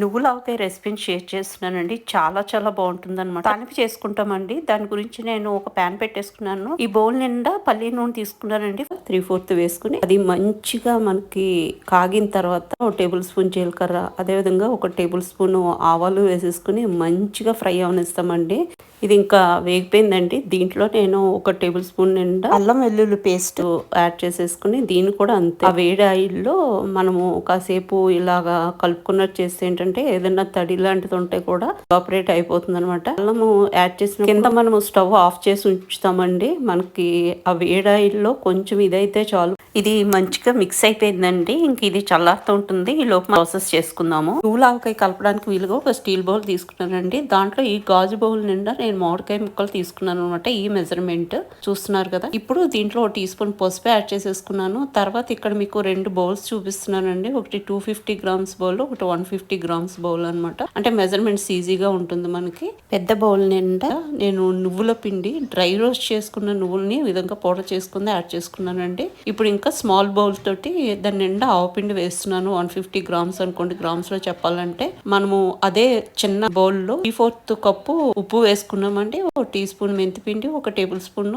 నువ్వుల రెసిపీని షేర్ చేస్తున్నానండి. చాలా చాలా బాగుంటుంది అనమాట తాలింపు చేసుకుంటామండి. దాని గురించి నేను ఒక ప్యాన్ పెట్టేసుకున్నాను. ఈ బౌల్ నిండా పల్లి నూనె తీసుకున్నానండి. త్రీ ఫోర్త్ వేసుకుని అది మంచిగా మనకి కాగిన తర్వాత ఒక టేబుల్ స్పూన్ జీలకర్ర అదే విధంగా ఒక టేబుల్ స్పూన్ ఆవాలు వేసేసుకుని మంచిగా ఫ్రై అవనిస్తామండి. ఇది ఇంకా వేగిపోయిందండి. దీంట్లో నేను ఒక టేబుల్ స్పూన్ నిండా అల్లం వెల్లుల్లి పేస్ట్ యాడ్ చేసేసుకుని దీన్ని కూడా అంతే. ఆ వేడి ఆయిల్లో మనము కాసేపు ఇలాగా కలుపుకున్నట్టు చేస్తే ఏంటంటే ఏదైనా తడి లాంటిది ఉంటే కూడా ఆపరేట్ అయిపోతుంది అనమాట అల్లము యాడ్ చేసిన కింద మనము స్టవ్ ఆఫ్ చేసి ఉంచుతామండి. మనకి ఆ వేడాయిల్లో కొంచెం ఇదైతే చాలు. ఇది మంచిగా మిక్స్ అయిపోయిందండి. ఇంక ఇది చల్లారుతూ ఉంటుంది. ఈ లోపు ప్రాసెస్ చేసుకుందాము. ఆవకాయ కలపడానికి వీలుగా ఒక స్టీల్ బౌల్ తీసుకున్నానండి. దాంట్లో ఈ గాజు బౌల్ నిండా నేను మామిడికాయ ముక్కలు తీసుకున్నాను అనమాట ఈ మెజర్మెంట్ చూస్తున్నారు కదా. ఇప్పుడు దీంట్లో ఒక టీ స్పూన్ పసుపు యాడ్ చేసేసుకున్నాను. తర్వాత ఇక్కడ మీకు రెండు బౌల్స్ చూపిస్తున్నానండి. ఒకటి టూ ఫిఫ్టీ గ్రామ్స్ బౌల్ ఒకటి వన్ ఫిఫ్టీ గ్రామ్స్ బౌల్ అనమాట అంటే మెజర్మెంట్స్ ఈజీగా ఉంటుంది మనకి. పెద్ద బౌల్ నిండా నేను నువ్వుల పిండి డ్రై రోస్ట్ చేసుకున్న నువ్వుల్ని విధంగా పౌడర్ చేసుకుంది యాడ్ చేసుకున్నానండి. ఇప్పుడు ఇంకా స్మాల్ బౌల్ తోటి దాని నిండా ఆవపిండి వేస్తున్నాను. వన్ ఫిఫ్టీ గ్రామ్స్ అనుకోండి గ్రామ్స్లో చెప్పాలంటే. మనము అదే చిన్న బౌల్లో త్రీ ఫోర్త్ కప్పు ఉప్పు వేసుకున్నామండి. ఒక టీ స్పూన్ మెంతిపిండి ఒక టేబుల్ స్పూన్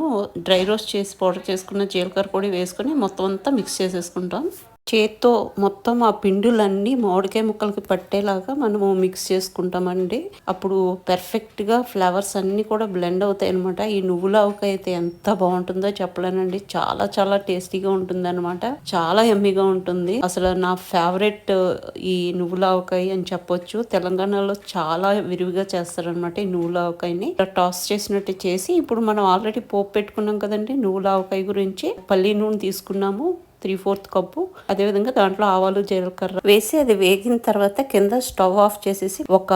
డ్రై రోస్ట్ చేసి పౌడర్ చేసుకున్న జీలకర్ర పొడి వేసుకుని మొత్తం అంతా మిక్స్ చేసేసుకుంటాం. చేత్తో మొత్తం ఆ పిండులన్నీ మామిడికాయ ముక్కలకి పట్టేలాగా మనము మిక్స్ చేసుకుంటామండి. అప్పుడు పర్ఫెక్ట్గా ఫ్లవర్స్ అన్నీ కూడా బ్లెండ్ అవుతాయి అనమాట ఈ నువ్వుల ఆవకాయ అయితే ఎంత బాగుంటుందో చెప్పలేనండి. చాలా చాలా టేస్టీగా ఉంటుంది అనమాట చాలా ఎమ్మిగా ఉంటుంది. అసలు నా ఫేవరెట్ ఈ నువ్వుల ఆవకాయ అని చెప్పొచ్చు. తెలంగాణలో చాలా విరివిగా చేస్తారనమాట ఈ నువ్వుల ఆవకాయని. టాస్ చేసినట్టు చేసి ఇప్పుడు మనం ఆల్రెడీ పోపు పెట్టుకున్నాం కదండి. నువ్వుల ఆవకాయ గురించి పల్లి నూనె తీసుకున్నాము. Three fourth cup. అదేవిధంగా దాంట్లో ఆవాలు జీలకర్ర వేసి అది వేగిన తర్వాత కింద స్టవ్ ఆఫ్ చేసేసి ఒక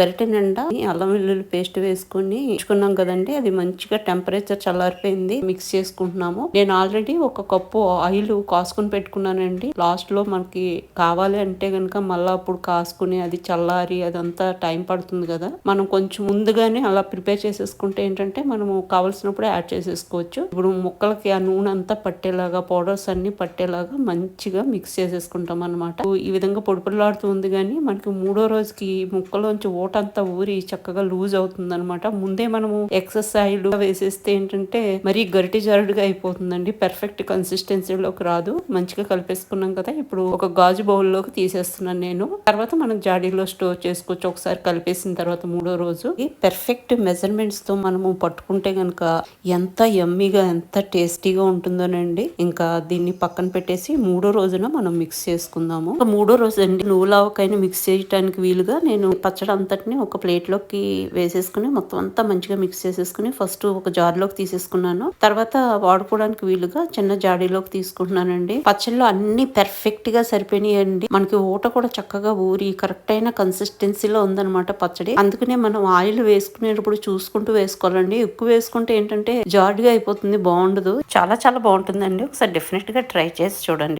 గరిటె నిండా అల్లం వెల్లుల్లి పేస్ట్ వేసుకుని ఉంచుకున్నాం కదండి. అది మంచిగా టెంపరేచర్ చల్లారిపోయింది. మిక్స్ చేసుకుంటున్నాము. నేను ఆల్రెడీ ఒక కప్పు ఆయిల్ కాసుకుని పెట్టుకున్నానండి. లాస్ట్లో మనకి కావాలి అంటే గనుక మళ్ళీ అప్పుడు కాసుకుని అది చల్లారి అదంతా టైం పడుతుంది కదా. మనం కొంచెం ముందుగానే అలా ప్రిపేర్ చేసేసుకుంటే ఏంటంటే మనము కావలసినప్పుడు యాడ్ చేసేసుకోవచ్చు. ఇప్పుడు ముక్కలకి ఆ నూనె అంతా పట్టేలాగా పౌడర్స్ అన్ని పట్టేలాగా మంచిగా మిక్స్ చేసేసుకుంటాం అనమాట ఈ విధంగా పొడిపొడిలాడుతూ ఉంది కానీ మనకి మూడో రోజుకి ముక్కలోంచి ఓటంతా ఊరి చక్కగా లూజ్ అవుతుంది అనమాట ముందే మనము ఎక్సర్సైజ్ వేసేస్తే ఏంటంటే మరీ గరిటి జారుడుగా అయిపోతుందండి. పర్ఫెక్ట్ కన్సిస్టెన్సీలోకి రాదు. మంచిగా కలిపేసుకున్నాం కదా. ఇప్పుడు ఒక గాజు బౌల్లోకి తీసేస్తున్నాను నేను. తర్వాత మనం జాడీలో స్టోర్ చేసుకోవచ్చు. ఒకసారి కలిపేసిన తర్వాత మూడో రోజు. ఈ పెర్ఫెక్ట్ మెజర్మెంట్స్తో మనము పట్టుకుంటే గనక ఎంత ఎమ్మీగా ఎంత టేస్టీగా ఉంటుందోనండి. ఇంకా దీన్ని పక్క పక్కన పెట్టేసి మూడో రోజున మనం మిక్స్ చేసుకుందాము. మూడో రోజు అండి. నువ్వులావకాయని మిక్స్ చేయడానికి వీలుగా నేను పచ్చడి అంతటిని ఒక ప్లేట్లోకి వేసేసుకుని మొత్తం అంతా మంచిగా మిక్స్ చేసేసుకుని ఫస్ట్ ఒక జార్లోకి తీసేసుకున్నాను. తర్వాత వాడుకోవడానికి వీలుగా చిన్న జాడీలోకి తీసుకుంటున్నానండి. పచ్చళ్ళు అన్ని పెర్ఫెక్ట్గా సరిపోయినాయండి. మనకి ఊట కూడా చక్కగా ఊరి కరెక్ట్ అయిన కన్సిస్టెన్సీలో ఉందన్నమాట పచ్చడి. అందుకనే మనం ఆయిల్ వేసుకునేటప్పుడు చూసుకుంటూ వేసుకోవాలండి. ఎక్కువ వేసుకుంటే ఏంటంటే జాడ్గా అయిపోతుంది బాగుండదు. చాలా చాలా బాగుంటుందండి. ఒకసారి డెఫినెట్గా ట్రై ట్రై చేసి చూడండి.